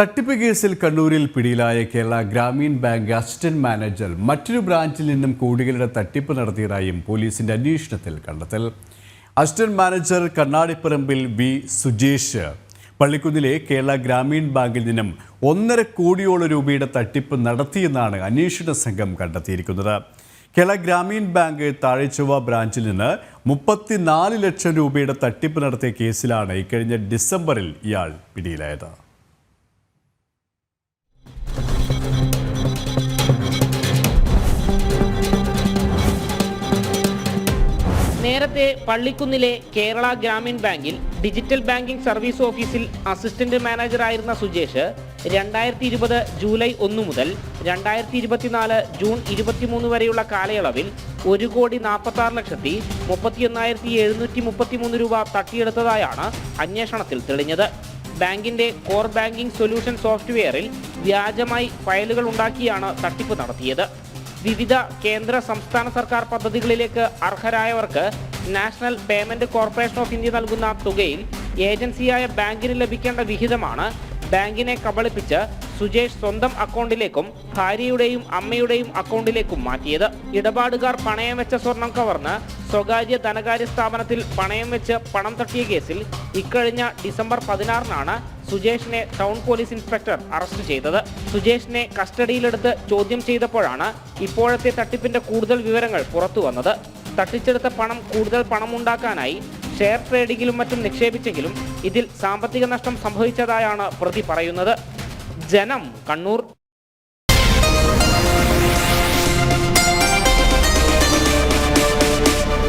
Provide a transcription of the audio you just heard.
തട്ടിപ്പ് കേസിൽ കണ്ണൂരിൽ പിടിയിലായ Kerala Grameen bank assistant manager മറ്റൊരു ബ്രാഞ്ചിൽ നിന്നും കോടികളുടെ തട്ടിപ്പ് നടത്തിയതായും പോലീസിന്റെ അന്വേഷണത്തിൽ കണ്ടെത്തൽ. അസിസ്റ്റന്റ് മാനേജർ കണ്ണാടിപ്പറമ്പിൽ വി. സുജേഷ്. പള്ളിക്കുന്നിലെ കേരള ഗ്രാമീൺ ബാങ്കിൽ നിന്നും ഒന്നര കോടിയോളം രൂപയുടെ തട്ടിപ്പ് നടത്തിയെന്നാണ് അന്വേഷണ സംഘം കണ്ടെത്തിയിരിക്കുന്നത്. കേരള ഗ്രാമീൺ ബാങ്ക് താഴെച്ചൊവ്വ ബ്രാഞ്ചിൽ നിന്ന് മുപ്പത്തിനാല് ലക്ഷം രൂപയുടെ തട്ടിപ്പ് നടത്തിയ കേസിലാണ് ഇക്കഴിഞ്ഞ ഡിസംബറിൽ ഇയാൾ പിടിയിലായത്. നേരത്തെ പള്ളിക്കുന്നിലെ കേരള ഗ്രാമീൺ ബാങ്കിൽ ഡിജിറ്റൽ ബാങ്കിംഗ് സർവീസ് ഓഫീസിൽ അസിസ്റ്റന്റ് മാനേജർ ആയിരുന്ന സുജേഷ് രണ്ടായിരത്തി ഇരുപത് ജൂലൈ ഒന്ന് മുതൽ രണ്ടായിരത്തി ഇരുപത്തിനാല് ജൂൺ ഇരുപത്തിമൂന്ന് വരെയുള്ള കാലയളവിൽ ഒരു കോടി നാൽപ്പത്തി ആറ് ലക്ഷത്തി മുപ്പത്തി ഒന്നായിരത്തി എഴുന്നൂറ്റി മുപ്പത്തിമൂന്ന് രൂപ തട്ടിയെടുത്തതായാണ് അന്വേഷണത്തിൽ തെളിഞ്ഞത്. ബാങ്കിന്റെ കോർ ബാങ്കിംഗ് സൊല്യൂഷൻ സോഫ്റ്റ്വെയറിൽ വ്യാജമായി ഫയലുകൾ ഉണ്ടാക്കിയാണ് തട്ടിപ്പ് നടത്തിയത്. വിവിധ കേന്ദ്ര സംസ്ഥാന സർക്കാർ പദ്ധതികളിലേക്ക് അർഹരായവർക്ക് national payment corporation of India നൽകുന്ന തുകയിൽ ഏജൻസിയായ ബാങ്കിന് ലഭിക്കേണ്ട വിഹിതമാണ് ബാങ്കിനെ കബളിപ്പിച്ച് സുജേഷ് സ്വന്തം അക്കൗണ്ടിലേക്കും ഭാര്യയുടെയും അമ്മയുടെയും അക്കൗണ്ടിലേക്കും മാറ്റിയത്. ഇടപാടുകാർ പണയം വെച്ച സ്വർണം കവർന്ന് സ്വകാര്യ ധനകാര്യ സ്ഥാപനത്തിൽ പണയം വെച്ച് പണം തട്ടിയ കേസിൽ ഇക്കഴിഞ്ഞ ഡിസംബർ പതിനാറിനാണ് സുജേഷിനെ ടൗൺ പോലീസ് ഇൻസ്പെക്ടർ അറസ്റ്റ് ചെയ്തത്. സുജേഷിനെ കസ്റ്റഡിയിലെടുത്ത് ചോദ്യം ചെയ്തപ്പോഴാണ് ഇപ്പോഴത്തെ തട്ടിപ്പിന്റെ കൂടുതൽ വിവരങ്ങൾ പുറത്തു വന്നത് തട്ടിച്ചെടുത്ത പണം കൂടുതൽ പണമുണ്ടാക്കാനായി ഷെയർ ട്രേഡിങ്ങിലും മറ്റും നിക്ഷേപിച്ചെങ്കിലും ഇതിൽ സാമ്പത്തിക നഷ്ടം സംഭവിച്ചതായാണ് പ്രതി പറയുന്നത്. ജനം കണ്ണൂർ